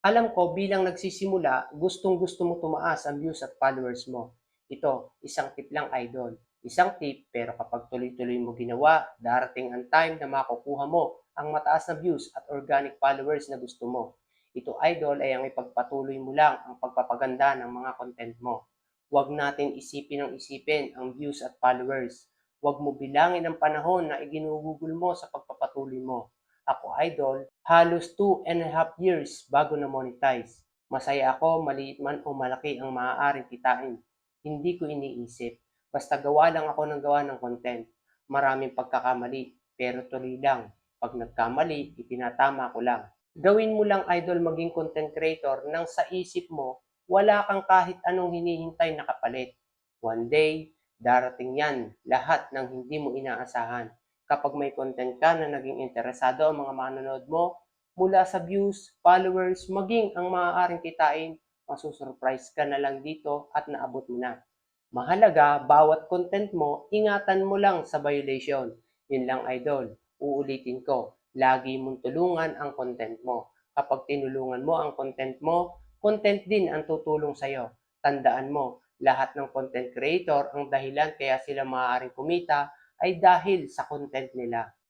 Alam ko bilang nagsisimula, gustong-gusto mo tumaas ang views at followers mo. Ito, isang tip lang idol. Isang tip pero kapag tuloy-tuloy mo ginawa, darating ang time na makukuha mo ang mataas na views at organic followers na gusto mo. Ito idol ay ang ipagpatuloy mo lang ang pagpapaganda ng mga content mo. Huwag natin isipin ng isipin ang views at followers. Huwag mo bilangin ang panahon na iginugugol mo sa pagpapatuloy mo. Ako idol, halos 2 and a half years bago na monetize. Masaya ako, maliit man o malaki ang maaaring kitain. Hindi ko iniisip. Basta gawa lang ako ng gawa ng content. Maraming pagkakamali, pero tuloy lang. Pag nagkamali, itinatama ko lang. Gawin mo lang idol maging content creator nang sa isip mo, wala kang kahit anong hinihintay na kapalit. One day, darating yan, lahat ng hindi mo inaasahan kapag may content ka na naging interesado ang mga manonood mo, mula sa views, followers, maging ang maaaring kitain, masusurprise ka na lang dito at naabot mo na. Mahalaga, bawat content mo, ingatan mo lang sa violation. Yun lang idol. Uulitin ko, lagi mong tulungan ang content mo. Kapag tinulungan mo ang content mo, content din ang tutulong sa'yo. Tandaan mo, lahat ng content creator ang dahilan kaya sila maaaring kumita ay dahil sa content nila.